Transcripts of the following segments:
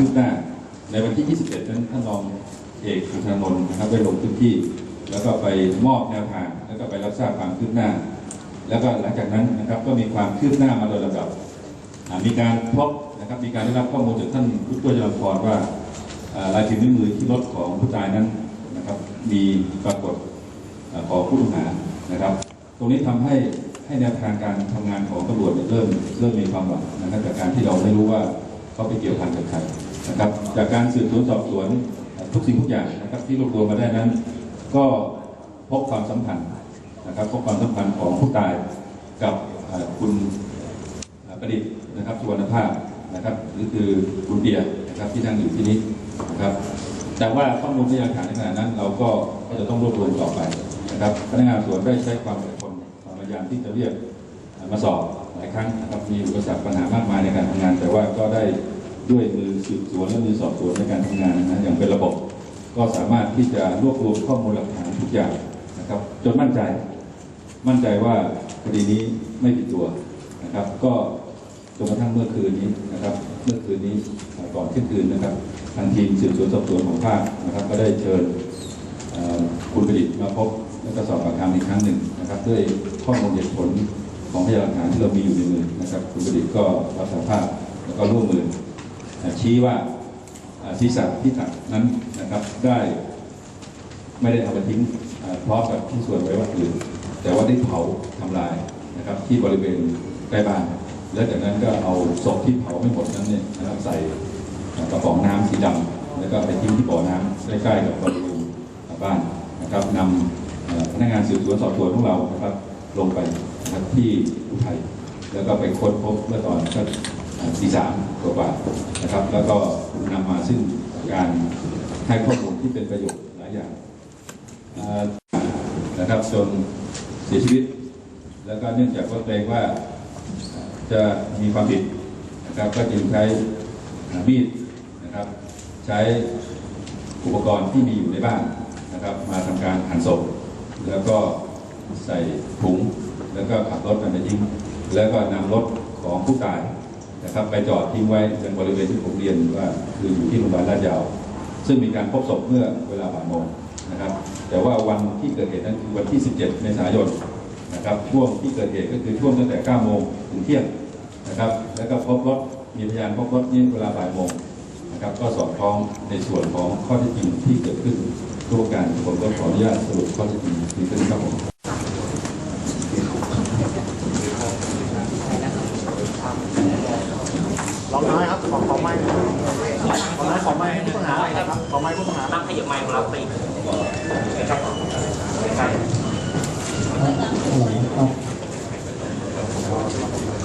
คืบหน้า ในวันที่ 21 นั้นท่านรองเอกสุธนนท์นะครับได้ลงพื้นที่ แล้วก็ไปมอบแนวทาง แล้วก็ไปรับทราบความคืบหน้า แล้วก็หลังจากนั้นนะครับก็มีความคืบหน้ามาโดยลำดับมีการพบนะครับมีการได้รับข้อมูลจากท่านผู้ช่วยจราพรว่าลายพิมพ์นิ้วมือที่รถของผู้ตายนั้นนะครับมีปรากฏของผู้ต้องหานะครับ ตรงนี้ทำให้ให้แนวทางการทำงานของตำรวจเนี่ยเริ่มเริ่มมีความหวังนะครับจากการที่เราไม่รู้ว่าเขาไปเกี่ยวพันกับใคร นะครับจากการสืบสวนสอบสวนทุกสิ่งทุกอย่างนะครับที่รวบรวมมาได้นั้น ก็พบความสัมพันธ์นะครับพบความสัมพันธ์ของผู้ตายกับคุณประดิษฐ์นะครับสุวรรณภาพนะครับหรือคือคุณเบียร์นะครับที่นั่งอยู่ที่นี้นะครับแต่ว่าข้อมูลพยานหลักฐานในขณะนั้น เราก็ก็จะต้องรวบรวมต่อไปนะครับพนักงานสวนได้ใช้ความอดทนความพยายามที่จะเรียกมาสอบหลายครั้งนะครับมีอุปสรรคปัญหามากมายในการทำงาน แต่ว่าก็ได้ ด้วยมือสืบสวนและมือสอบสวนในการทำงานนะอย่างเป็นระบบ ก็สามารถที่จะรวบรวมข้อมูลหลักฐานทุกอย่างนะครับ จนมั่นใจ มั่นใจว่าคดีนี้ไม่ผิดตัวนะครับ ก็จนกระทั่งเมื่อคืนนี้นะครับ เมื่อคืนนี้เอ่อก่อนเที่ยงคืนนะครับ ทางทีมสืบสวนสอบสวนของภาคนะครับ ก็ได้เชิญคุณประดิษฐ์มาพบและก็สอบปากคำอีกครั้งหนึ่งนะครับ ด้วยข้อมูลเหตุผลของพยานหลักฐานที่เรามีอยู่ในมือนะครับ คุณประดิษฐ์ก็รับสารภาพแล้วก็ร่วมมือ ชี้ว่าศีรษะที่ตัดนั้นนะครับได้ไม่ได้เอาไปทิ้งเพร้อมกับที่ส่วนไว้วัดอื่นแต่ว่าได้เผาทำลายนะครับ ที่บริเวณใกล้บ้าน แล้วจากนั้นก็เอาศพที่เผาไม่หมดนั้นเนี่ยนะครับใส่กระป๋องน้ำสีดำแล้วก็ไปทิ้งที่บ่อน้ำใกล้ๆกับบริเวณบ้านนะครับนำพนักงานสืบสวนสอบสวนของเรานะครับ ลงไปนะครับที่อุทัยแล้วก็ไปค้นพบเมื่อตอนสัก ตีสามกว่าๆนะครับ แล้วก็นำมาซึ่งการให้ข้อมูลที่เป็นประโยชน์หลายอย่างนะครับจนเสียชีวิต แล้วก็เนื่องจากว่าเกรงว่าจะมีความผิดนะครับ ก็จึงใช้มีดนะครับ ใช้อุปกรณ์ที่มีอยู่ในบ้านนะครับ มาทำการหั่นศพแล้วก็ใส่ถุง แล้วก็ขับรถมันไปทิ้งแล้วก็นำรถของผู้ตาย นะครับไปจอดทิ้งไว้ยังบริเวณที่ผมเรียนว่าคืออยู่ที่โรงพยาบาลลาดยาว ซึ่งมีการพบศพเมื่อเวลาบ่ายโมงนะครับแต่ว่าวันที่เกิดเหตุนั้นคือวันที่ 17 เมษายนนะครับช่วงที่เกิดเหตุก็คือช่วงตั้งแต่ 9 โมงถึงเที่ยงนะครับแล้วก็พบรถมีพยานพบรถนี่เวลาบ่ายโมงนะครับก็สอดคล้องในส่วนของข้อเท็จจริงที่เกิดขึ้นทุกการผมก็ขออนุญาตสรุปข้อเท็จจริงนี้ขึ้นครับผม ลองน้อยครับ ขอขอไม้ขอไม้ ขอไม้ให้ผู้ต้องหาครับขอไม้ผู้ต้องหานั่งขยับไมค์ของเราไปอีกครับใช่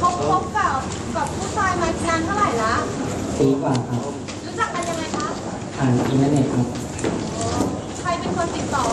คบคบกับกับผู้ตายมานานเท่าไหร่ละปีกว่าครับรู้จักกันยังไงคะผ่านอินเทอร์เน็ตครับ ใครเป็นคนติดต่อ